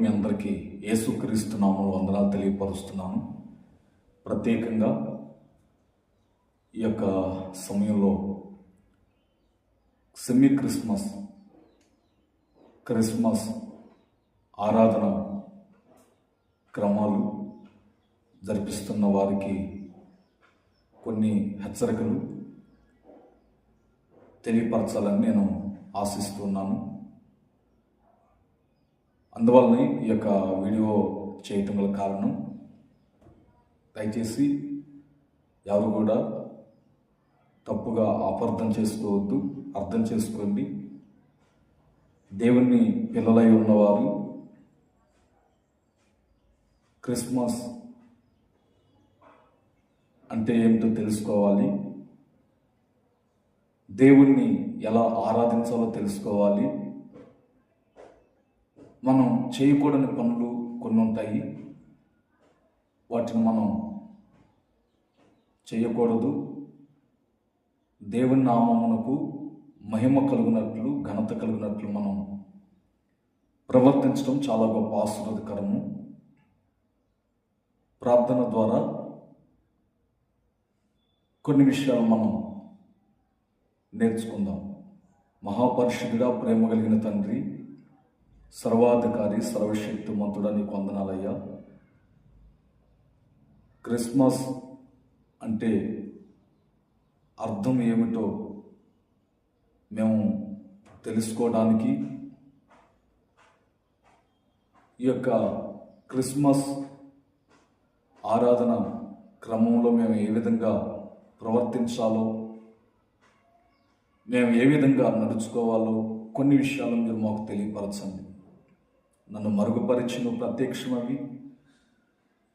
మీ అందరికీ యేసుక్రీస్తు నామములో వందనాలు తెలియపరుస్తున్నాను. ప్రత్యేకంగా ఈ యొక్క సమయంలో సెమీ క్రిస్మస్ క్రిస్మస్ ఆరాధన క్రమాలు జరిపిస్తున్న వారికి కొన్ని హెచ్చరికలు తెలియపరచాలని నేను ఆశిస్తున్నాను. అందువల్లనే ఈ యొక్క వీడియో చేయటం గల కారణం. దయచేసి ఎవరు కూడా తప్పుగా అపార్థం చేసుకోవద్దు అర్థం చేసుకోండి. దేవుణ్ణి పిల్లలై ఉన్నవారు క్రిస్మస్ అంటే ఏమిటో తెలుసుకోవాలి. దేవుణ్ణి ఎలా ఆరాధించాలో తెలుసుకోవాలి. మనం చేయకూడని పనులు కొన్ని ఉంటాయి. వాటిని మనం చేయకూడదు. దేవుని నామమునకు మహిమ కలుగునట్లు ఘనత కలుగునట్లు మనం ప్రవర్తించడం చాలా గొప్ప ఆశీర్వదకరము. ప్రార్థన ద్వారా కొన్ని విషయాలు మనం నేర్చుకుందాం. మహాపరిషుడిగా ప్రేమ కలిగిన తండ్రి సర్వాధికారి సర్వశక్తిమంతుడా నీకు వందనాలయ్యా. క్రిస్మస్ అంటే అర్థం ఏమిటో మేము తెలుసుకోవడానికి ఈ యొక్క క్రిస్మస్ ఆరాధన క్రమంలో మేము ఏ విధంగా ప్రవర్తించాలో మేము ఏ విధంగా నడుచుకోవాలో కొన్ని విషయాలు మీరు మాకు తెలియపరచండి. నన్ను మరుగుపరిచిన ప్రత్యక్షమవి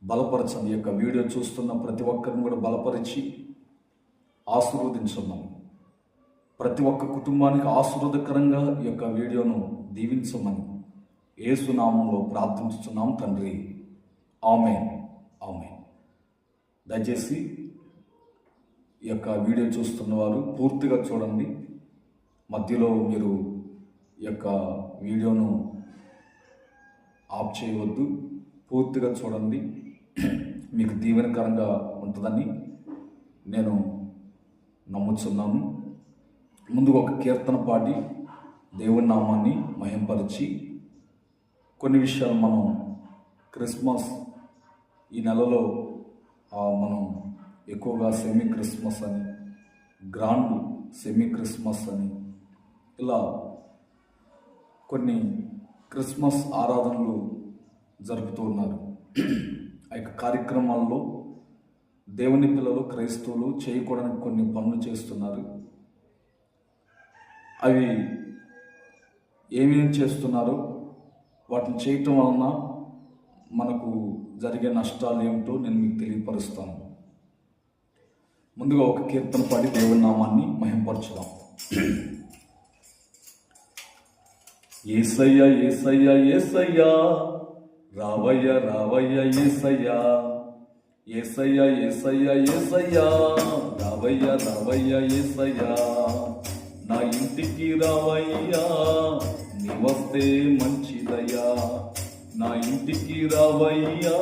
బలపరచండి యొక్క వీడియో చూస్తున్న ప్రతి ఒక్కరిని కూడా బలపరిచి ఆశీర్వదించున్నాం. ప్రతి ఒక్క కుటుంబానికి ఆశీర్వదకరంగా ఈ యొక్క వీడియోను దీవించమని ఏసునామంలో ప్రార్థించుతున్నాం తండ్రి. ఆమె ఆమె దయచేసి ఈ యొక్క వీడియో చూస్తున్న వారు పూర్తిగా చూడండి. మధ్యలో మీరు ఈ యొక్క వీడియోను ఆఫ్ చేయవద్దు. పూర్తిగా చూడండి. మీకు దీవెనకరంగా ఉంటుందని నేను నమ్ముతున్నాను ముందుగా ఒక కీర్తన పాడి దేవుని నామాన్ని మహింపరిచి కొన్ని విషయాలు మనం క్రిస్మస్ ఈ నెలలో మనం ఎక్కువగా సెమీ క్రిస్మస్ అని గ్రాండ్ సెమీ క్రిస్మస్ అని ఇలా కొన్ని క్రిస్మస్ ఆరాధనలు జరుపుతూ ఉన్నారు. ఆ యొక్క కార్యక్రమాల్లో దేవుని పిల్లలు క్రైస్తవులు చేయకూడని కొన్ని పనులు చేస్తున్నారు. అవి ఏమేమి చేస్తున్నారో? వాటిని చేయటం వలన మనకు జరిగే నష్టాలు ఏమిటో నేను మీకు తెలియపరుస్తాను. ముందుగా ఒక కీర్తన పాడి దేవుని నామాన్ని మహింపరచుదాం. ఏసయ్య ఏసయ్య ఏసయ్య. రావయ్య రావయ్య ఏసయ్య. ఏసయ్య ఏసయ్య ఏసయ్య. రావయ్య రావయ్య ఏసయ్య. నా ఇంటికి రావయ్యా నీ వస్తే మంచిదయ్యా. నా ఇంటికి రావయ్యా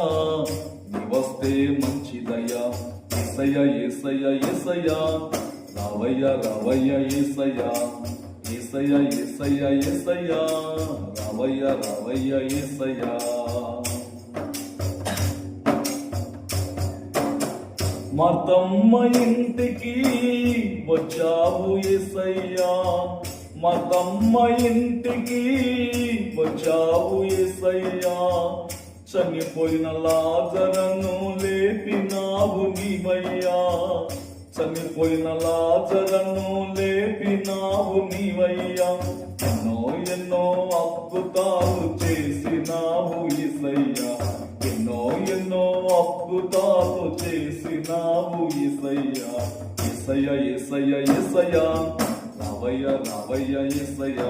నీ వస్తే మంచిదయ్యా. ఏసయ్య ఏసయ్య ఏసయ్య. రావయ్య రావయ్య ఏసయ్యా. ఏసయ్య ఏసయ్య ఏసయ్య. రావయ్య రావయ్య ఏసయ్య. మతమ్మ ఇంటికి వచ్చావు ఏసయ్యా. మతమ్మ ఇంటికి వచ్చావు ఏసయ్యా. చనిపోయిన లాజరను లేపినావు నీవయ్యా. చనిపోయిన లాజరను లేపినావు నీవయ్యా. ఎన్నో ఎన్నో అద్భుతాలు చేసినావు ఈసయ్యా ఎన్నో ఎన్నో అద్భుతాలు చేసినావు ఈసయ్యా ఇసయ ఇసయ ఈసయ్య రావయ్య రావయ్య ఈసయ్య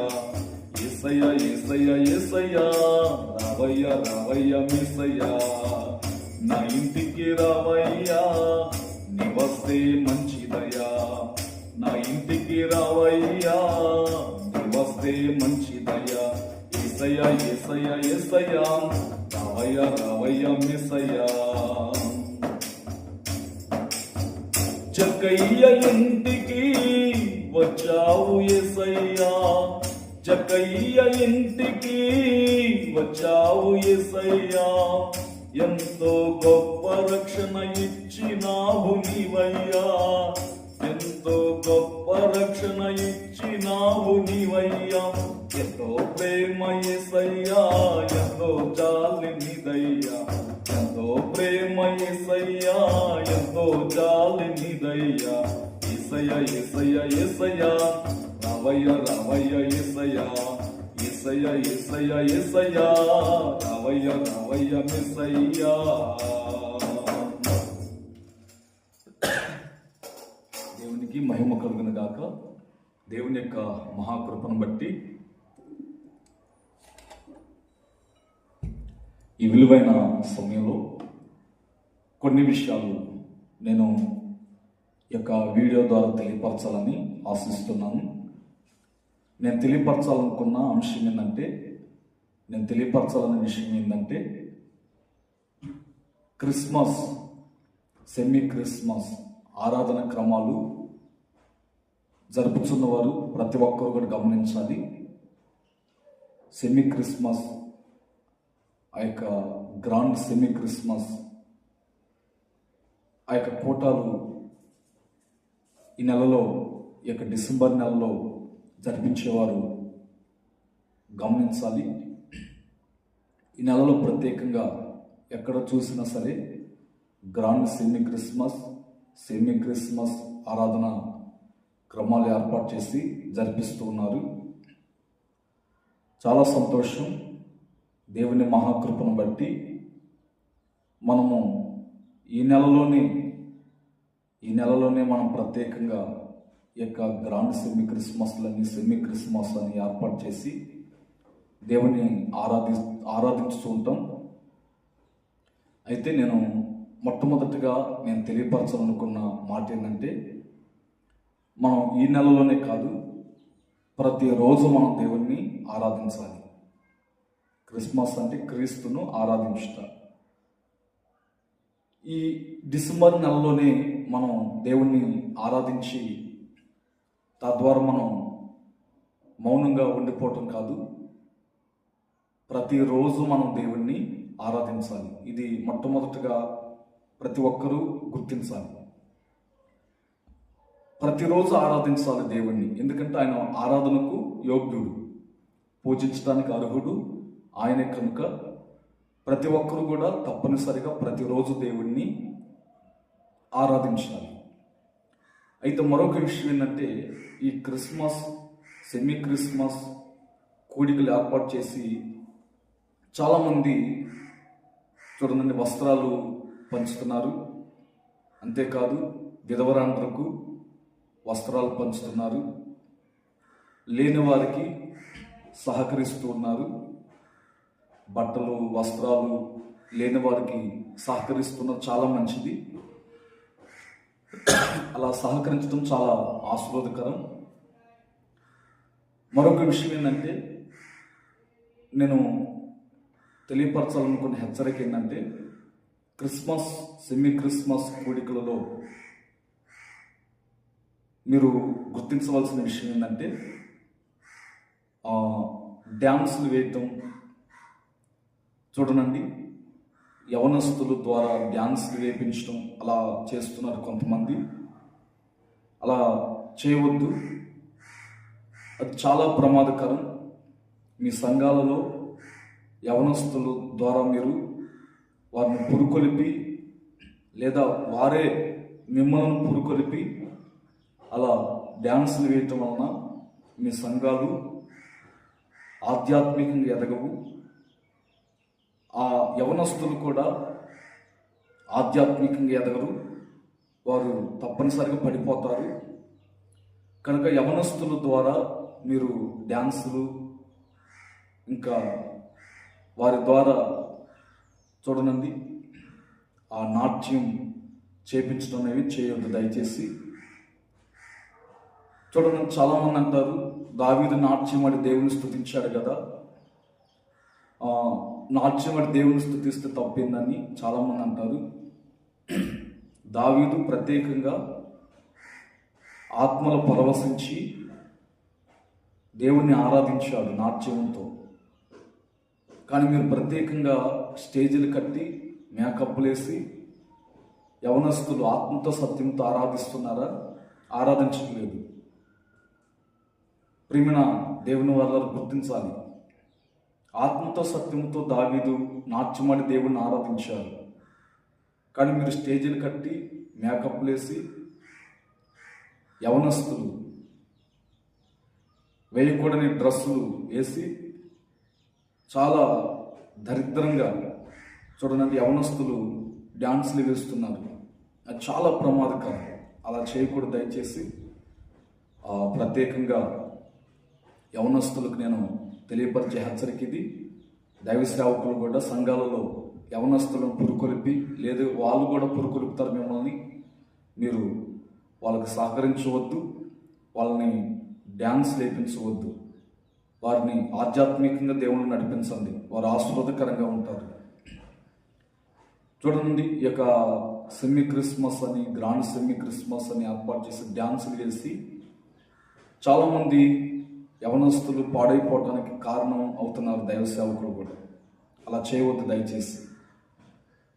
ఇసయ ఇసయ ఈసయ్య రావయ్య రావయ్య మీసయ్య. నా ఇంటికి రావయ్యా. నీ వస్తే నా ఇంటికి రావయ్యా. నీ వస్తే మంచిదయ్యా ఏసయ్య ఏసయ్య ఏసయ్య. రావయ్యా రావయ్య మిసయ్య చక్కయ్య ఇంటికి వచ్చావు ఎసయ్యా చక్కయ్య ఇంటికి వచ్చావు ఎసయ్యా ఎంతో గొప్ప రక్షణ ఇచ్చినావు నీవయ్యా. ఎంతో గొప్ప రక్షణ ఇచ్చినావు నీవయ్యా. ఎంతో ప్రేమ ఎసయ్యా ఎంతో జాలి నిదయ్యా. ఎంతో ప్రేమ ఎసయ్యా ఎంతో జాలి నిదయ్యా. ఏసయ్య ఏసయ్య ఏసయ్య. రావయ్య రావయ్య ఏసయ్య. ఎస్సయ్య ఎస్సయ్య ఏసయ్య. రావయ్య రావయ్య మెస్సయ్యా దేవునికి మహిమ కలుగును గాక. దేవుని యొక్క మహాకృపను బట్టి ఈ విలువైన సమయంలో కొన్ని విషయాలు నేను యొక్క వీడియో ద్వారా తెలియపరచాలని ఆశిస్తున్నాను. నేను తెలియపరచాలనుకున్న అంశం ఏంటంటే నేను తెలియపరచాలనే విషయం ఏంటంటే క్రిస్మస్ సెమీ క్రిస్మస్ ఆరాధన క్రమాలు జరుపుతున్నవారు ప్రతి ఒక్కరు కూడా గమనించాలి. సెమీ క్రిస్మస్ ఆ యొక్క గ్రాండ్ సెమీ క్రిస్మస్ ఆ యొక్క కోటాలు ఈ నెలలో ఈ యొక్క డిసెంబర్ నెలలో జరిపించేవారు గమనించాలి. ఈ నెలలో ప్రత్యేకంగా ఎక్కడ చూసినా సరే grand semi Christmas semi Christmas ఆరాధన క్రమాలు ఏర్పాటు చేసి జరిపిస్తూ ఉన్నారు. చాలా సంతోషం. దేవుని మహాకృపను బట్టి మనము ఈ నెలలోనే ఈ నెలలోనే మనం ప్రత్యేకంగా ఈ యొక్క గ్రాండ్ సెమీ క్రిస్మస్లని సెమీ క్రిస్మస్ అని ఏర్పాటు చేసి దేవుని ఆరాధి ఆరాధించుతూ ఉంటాం అయితే నేను మొట్టమొదటిగా నేను తెలియపరచాలనుకున్న మాట ఏంటంటే మనం ఈ నెలలోనే కాదు ప్రతిరోజు మనం దేవుణ్ణి ఆరాధించాలి. క్రిస్మస్ అంటే క్రీస్తును ఆరాధించుట. ఈ డిసెంబర్ నెలలోనే మనం దేవుణ్ణి ఆరాధించి తద్వారా మనం మౌనంగా ఉండిపోవటం కాదు. ప్రతిరోజు మనం దేవుణ్ణి ఆరాధించాలి. ఇది మొట్టమొదటిగా ప్రతి ఒక్కరూ గుర్తించాలి. ప్రతిరోజు ఆరాధించాలి దేవుణ్ణి. ఎందుకంటే ఆయన ఆరాధనకు యోగ్యుడు. పూజించడానికి అర్హుడు. ఆయన కనుక ప్రతి ఒక్కరు కూడా తప్పనిసరిగా ప్రతిరోజు దేవుణ్ణి ఆరాధించాలి. అయితే మరొక విషయం ఏంటంటే ఈ క్రిస్మస్ సెమీ క్రిస్మస్ కూడికలు ఏర్పాటు చేసి చాలామంది చూడండి వస్త్రాలు పంచుతున్నారు. అంతేకాదు విధవరాండ్రకు వస్త్రాలు పంచుతున్నారు. లేని వారికి సహకరిస్తూ ఉన్నారు. బట్టలు వస్త్రాలు లేని వారికి సహకరిస్తున్న చాలా మంచిది. అలా సహకరించడం చాలా ఆశీర్వాదకరం. మరొక విషయం ఏంటంటే నేను తెలియపరచాలనుకున్న హెచ్చరిక ఏంటంటే క్రిస్మస్ సెమీ క్రిస్మస్ కోడికలలో మీరు గుర్తించవలసిన విషయం ఏంటంటే డ్యాన్సులు వేయటం చూడనండి. యవనస్తుల ద్వారా డ్యాన్స్ వేయించడం అలా చేస్తున్నారు కొంతమంది. అలా చేయవద్దు. అది చాలా ప్రమాదకరం. మీ సంఘాలలో యవనస్తుల ద్వారా మీరు వారిని పురుకొలిపి లేదా వారే మిమ్మల్ని పురుకొలిపి అలా డ్యాన్సులు వేయటం వలన మీ సంఘాలు ఆధ్యాత్మికంగా ఎదగవు. ఆ యవనస్తులు కూడా ఆధ్యాత్మికంగా ఎదగరు. వారు తప్పనిసరిగా పడిపోతారు. కనుక యవనస్తుల ద్వారా మీరు డ్యాన్సులు ఇంకా వారి ద్వారా చూడనండి. ఆ నాట్యం చేపించడం అనేవి చేయొద్దు దయచేసి. చూడండి చాలామంది అంటారు దావీదు నాట్యం ఆడి దేవుని స్థుతించాడు కదా. నాట్యం అంటే దేవుని స్థుతిస్తే తప్పిందని చాలామంది అంటారు. దావీదు ప్రత్యేకంగా ఆత్మలు పరవశించి దేవుణ్ణి ఆరాధించాడు నాట్యంతో. కానీ మీరు ప్రత్యేకంగా స్టేజీలు కట్టి మేకప్లు వేసి యవనస్తులు ఆత్మతో సత్యంతో ఆరాధిస్తున్నారా? ఆరాధించట్లేదు. ప్రిమిన దేవుని వల్ల గుర్తించాలి. ఆత్మతో సత్యంతో దావీదు నాట్యమాడి దేవుణ్ణి ఆరాధించారు. కానీ మీరు స్టేజీలు కట్టి మేకప్లు వేసి యవనస్తులు వేయకూడని డ్రెస్సులు వేసి చాలా దరిద్రంగా చూడండి యవనస్తులు డ్యాన్స్లు వేస్తున్నారు. అది చాలా ప్రమాదకరం. అలా చేయకూడదు దయచేసి ప్రత్యేకంగా యవనస్తులకు నేను తెలియపరిచే హెచ్చరిక ఇది దైవ సేవకులు కూడా సంఘాలలో యవనస్తులను పురుకొలిపి లేదు వాళ్ళు కూడా పురుకొలుపుతారు మిమ్మల్ని. మీరు వాళ్ళకి సహకరించవద్దు. వాళ్ళని డ్యాన్స్ లేపించవద్దు. వారిని ఆధ్యాత్మికంగా దేవుని నడిపించండి. వారు ఆశీర్వాదకరంగా ఉంటారు. చూడండి ఈ యొక్క సెమీ క్రిస్మస్ అని గ్రాండ్ సెమీ క్రిస్మస్ అని ఏర్పాటు చేసి డ్యాన్సులు వేసి చాలామంది యవనస్తులు పాడైపోవడానికి కారణం అవుతున్నారు దైవ సేవకులు కూడా. అలా చేయవద్దు దయచేసి.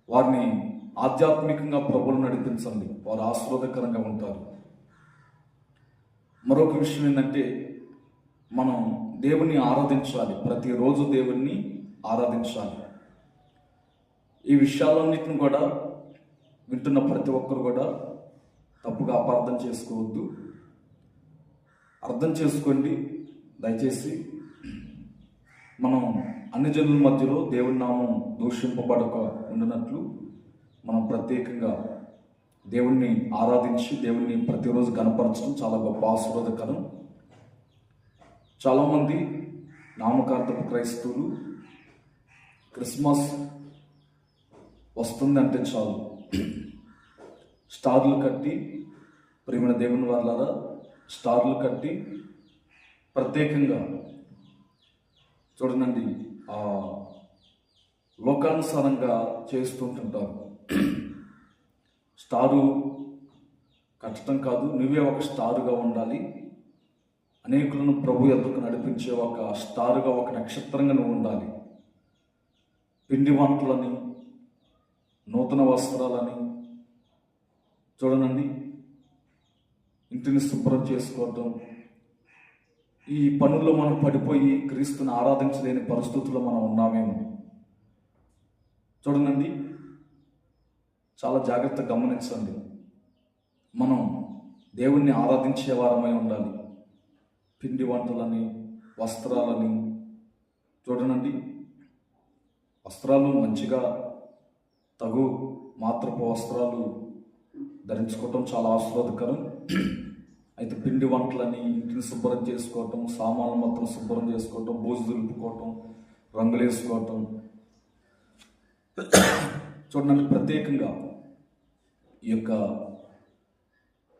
వారిని ఆధ్యాత్మికంగా ప్రభులు నడిపించండి. వారు ఆశ్రోదకరంగా ఉంటారు. మరొక విషయం ఏంటంటే మనం దేవుణ్ణి ఆరాధించాలి. ప్రతిరోజు దేవుణ్ణి ఆరాధించాలి. ఈ విషయాలన్నింటిని కూడా వింటున్న ప్రతి ఒక్కరు కూడా తప్పుగా అపార్థం చేసుకోవద్దు. అర్థం చేసుకోండి. దయచేసి మనం అన్ని జనుల మధ్యలో దేవుని నామం దూషింపబడక ఉండినట్లు మనం ప్రత్యేకంగా దేవుణ్ణి ఆరాధించి దేవుణ్ణి ప్రతిరోజు కనపరచడం చాలా గొప్ప ఆశీర్వాదకరం. చాలామంది నామకార్థపు క్రైస్తవులు క్రిస్మస్ వస్తుంది అంటే చాలు. స్టార్లు కట్టి ప్రేమ దేవుని వాళ్ళారా స్టార్లు కట్టి ప్రత్యేకంగా చూడండి ఆ లోకానుసారంగా చేస్తుంటుంటారు. స్టారు కష్టం కాదు నువ్వే ఒక స్టారుగా ఉండాలి. అనేకులను ప్రభు ఎద్దుకు నడిపించే ఒక స్టారుగా ఒక నక్షత్రంగా నువ్వు ఉండాలి. పిండి వంటలని నూతన వస్త్రాలని చూడనండి. ఇంటిని శుభ్రం చేసుకోవటం ఈ పనుల్లో మనం పడిపోయి క్రీస్తుని ఆరాధించలేని పరిస్థితుల్లో మనం ఉన్నామేమో. చూడనండి చాలా జాగ్రత్తగా గమనించండి. మనం దేవుణ్ణి ఆరాధించే వారమై ఉండాలి. పిండి వంటలని వస్త్రాలని. చూడనండి వస్త్రాలు మంచిగా తగు మాత్రపు వస్త్రాలు ధరించుకోవటం చాలా ఆస్వాదకరం. అయితే పిండి వంటలని ఇంటిని శుభ్రం చేసుకోవటం సామాన్లు మొత్తం శుభ్రం చేసుకోవటం బూజు దులుపుకోవటం రంగులు వేసుకోవటం. చూడండి ప్రత్యేకంగా ఈ యొక్క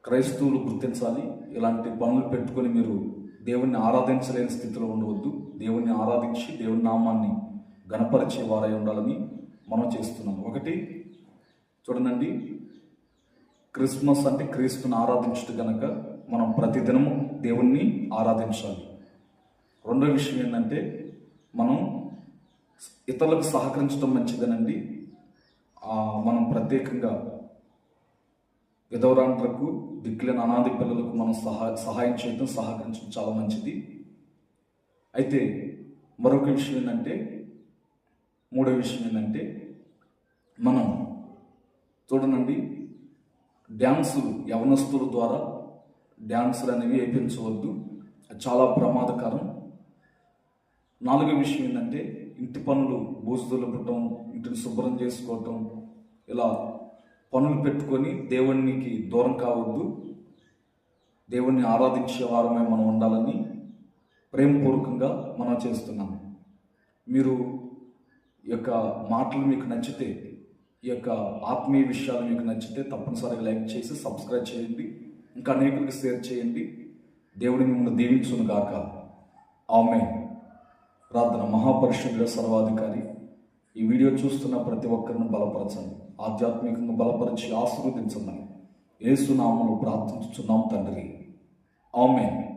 క్రైస్తవులు గుర్తించాలి. ఇలాంటి పనులు పెట్టుకొని మీరు దేవుణ్ణి ఆరాధించలేని స్థితిలో ఉండవద్దు. దేవుణ్ణి ఆరాధించి దేవుని నామాన్ని గణపరిచే వారై ఉండాలని మనం చేస్తున్నాం ఒకటి చూడండి క్రిస్మస్ అంటే క్రీస్తుని ఆరాధించుట గనక మనం ప్రతిదినము దేవుణ్ణి ఆరాధించాలి. రెండో విషయం ఏంటంటే మనం ఇతరులకు సహకరించడం మంచిదనండి. మనం ప్రత్యేకంగా విధవరాండ్రకు దిక్కులేని అనాథి పిల్లలకు మనం సహా సహాయం చేయడం సహకరించడం చాలా మంచిది. అయితే మరొక విషయం ఏంటంటే మూడో విషయం ఏంటంటే మనం చూడనండి డ్యాన్సులు యవనస్తుల ద్వారా డ్యాన్సులు అనేవి వేయించవద్దు అది చాలా ప్రమాదకరం. నాలుగో విషయం ఏంటంటే ఇంటి పనులు బూజుదులపటం ఇంటిని శుభ్రం చేసుకోవటం ఇలా పనులు పెట్టుకొని దేవునికి దూరం కావద్దు. దేవుణ్ణి ఆరాధించే వారమే మనం ఉండాలని ప్రేమపూర్వకంగా మనం చేస్తున్నాం. మీరు ఈ యొక్క మాటలు మీకు నచ్చితే ఈ యొక్క ఆత్మీయ విషయాలు మీకు నచ్చితే తప్పనిసరిగా లైక్ చేసి సబ్స్క్రైబ్ చేయండి. ఇంకా అనేకులకు షేర్ చేయండి. దేవుడిని మిమ్మల్ని దీవించును గాక. ఆమె ప్రార్థన మహాపరిషుద్ధుల సర్వాధికారి. ఈ వీడియో చూస్తున్న ప్రతి ఒక్కరిని బలపరచండి. ఆధ్యాత్మికంగా బలపరిచి ఆశీర్వదించమని. ఏసునామలు ప్రార్థించుతున్నాం తండ్రి. ఆమె